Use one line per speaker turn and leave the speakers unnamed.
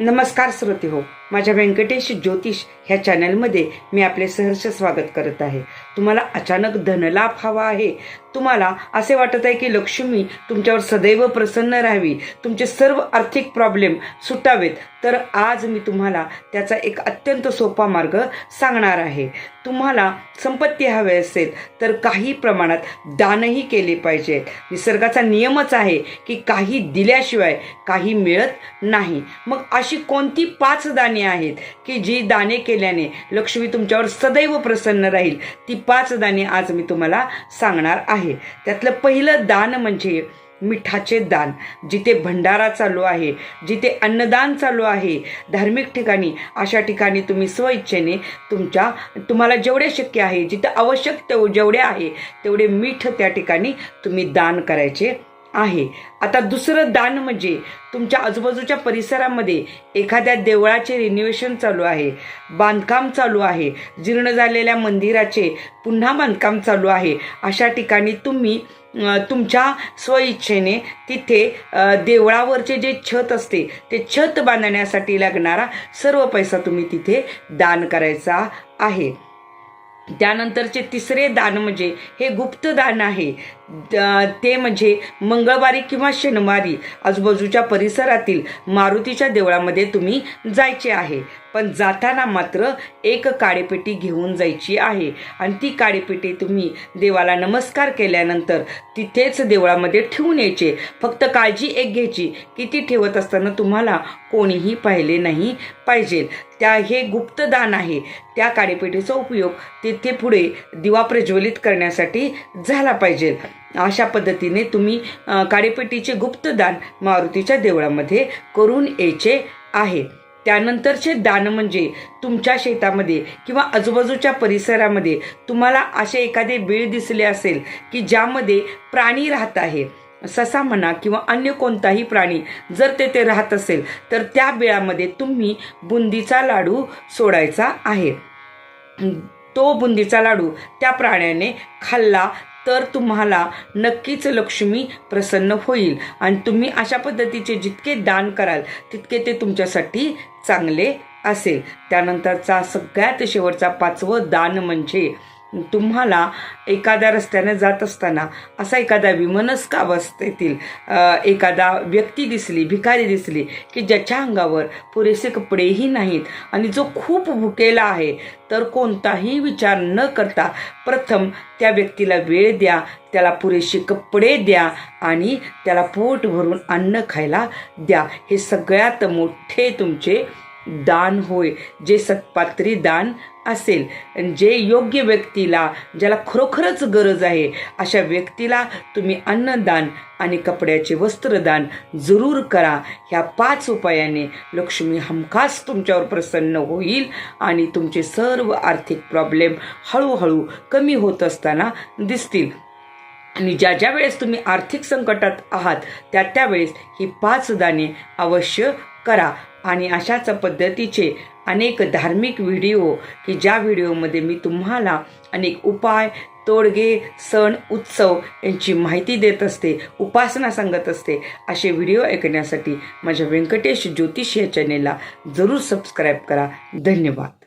नमस्कार श्रोते हो माझ्या व्यंकटेश ज्योतिष ह्या चॅनलमध्ये मी आपले सहर्ष स्वागत करत आहे. तुम्हाला अचानक धनलाभ हवा आहे. तुम्हाला असे वाटत आहे की लक्ष्मी तुमच्यावर सदैव प्रसन्न राहावी तुमचे सर्व आर्थिक प्रॉब्लेम सुटावेत तर आज मी तुम्हाला त्याचा एक अत्यंत सोपा मार्ग सांगणार आहे. तुम्हाला संपत्ती हवी असेल तर काही प्रमाणात दानही केले पाहिजे. निसर्गाचा नियमच आहे की काही दिल्याशिवाय काही मिळत नाही. मग अशी कोणती पाच दाणे आहेत की जी दाने केल्याने लक्ष्मी तुमच्यावर सदैव प्रसन्न राहील? ती पाच दाने आज मी तुम्हाला सांगणार आहे. त्यातलं पहिलं दान म्हणजे मिठाचे दान जिथे भंडारा चालू आहे जिथे अन्नदान चालू आहे. धार्मिक ठिकाणी अशा ठिकाणी तुम्ही स्वइच्छेने तुमच्या तुम्हाला जेवढे शक्य आहे जिथे आवश्यक तेव जेवढे आहे तेवढे मीठ त्या ठिकाणी तुम्ही दान करायचे आहे. आता दुसरं दान म्हणजे तुमच्या आजूबाजूच्या परिसरामध्ये एखाद्या देवळाचे रिन्युएशन चालू आहे. बांधकाम चालू आहे. जीर्ण झालेल्या मंदिराचे पुन्हा बांधकाम चालू आहे. अशा ठिकाणी तुम्ही तुमच्या स्वइच्छेने तिथे देवळावरचे जे छत असते ते छत बांधण्यासाठी लागणारा सर्व पैसा तुम्ही तिथे दान करायचा आहे. त्यानंतरचे तिसरे दान म्हणजे हे गुप्त दान आहे. ते म्हणजे मंगळवारी किंवा शनिवारी आजूबाजूच्या परिसरातील मारुतीच्या देवळामध्ये तुम्ही जायचे आहे. पण जाताना मात्र एक काळेपेटी घेऊन जायची आहे. आणि ती काळेपेटी तुम्ही देवाला नमस्कार केल्यानंतर तिथेच देवळामध्ये ठेवून यायचे. फक्त काळजी एक घ्यायची की ती ठेवत असताना तुम्हाला कोणीही पाहिले नाही पाहिजे. त्या हे गुप्तदान आहे. त्या काडेपेटीचा उपयोग तिथे पुढे दिवा प्रज्वलित करण्यासाठी झाला पाहिजे. अशा पद्धतीने तुम्ही काडेपेटीचे गुप्तदान मारुतीच्या देवळामध्ये करून यायचे आहे. त्यानंतरचे दान म्हणजे तुमच्या शेतामध्ये किंवा आजूबाजूच्या परिसरामध्ये तुम्हाला असे एखादे बीळ दिसले असेल की ज्यामध्ये प्राणी राहत आहे. ससा म्हणा किंवा अन्य कोणताही प्राणी जर तेथे राहत असेल तर त्या बिळामध्ये तुम्ही बुंदीचा लाडू सोडायचा आहे. तो बुंदीचा लाडू त्या प्राण्याने खाल्ला तर तुम्हाला नक्कीच लक्ष्मी प्रसन्न होईल. आणि तुम्ही अशा पद्धतीचे जितके दान कराल तितके ते तुमच्यासाठी चांगले असेल. त्यानंतरचा सगळ्यात शेवटचा पाचवं दान म्हणजे तुम्हाला एखाद्या रस्त्याने जात असताना असा एखादा विमनस्क अवस्थेतील एखादा व्यक्ती दिसली भिकारी दिसली की ज्याच्या अंगावर पुरेसे कपडेही नाहीत आणि जो खूप भुकेला आहे तर कोणताही विचार न करता प्रथम त्या व्यक्तीला वेळ द्या त्याला पुरेसे कपडे द्या आणि त्याला पोट भरून अन्न खायला द्या. हे सगळ्यात मोठे तुमचे दान होय जे सत्पात्री दान असेल. जे योग्य व्यक्तीला ज्याला खरोखरच गरज आहे अशा व्यक्तीला तुम्ही अन्नदान आणि कपड्याचे वस्त्रदान जरूर करा. ह्या पाच उपायाने लक्ष्मी हमखास तुमच्यावर प्रसन्न होईल आणि तुमचे सर्व आर्थिक प्रॉब्लेम हळूहळू कमी होत असताना दिसतील. आणि ज्या ज्या वेळेस तुम्ही आर्थिक संकटात आहात त्या त्यावेळेस ही पाच दाने अवश्य करा. आणि अशाच पद्धतीचे अनेक धार्मिक व्हिडिओ की ज्या व्हिडिओमध्ये मी तुम्हाला अनेक उपाय तोडगे सण उत्सव यांची माहिती देत असते उपासना सांगत असते असे व्हिडिओ ऐकण्यासाठी माझ्या व्यंकटेश ज्योतिष या चॅनेलला जरूर सबस्क्राईब करा. धन्यवाद.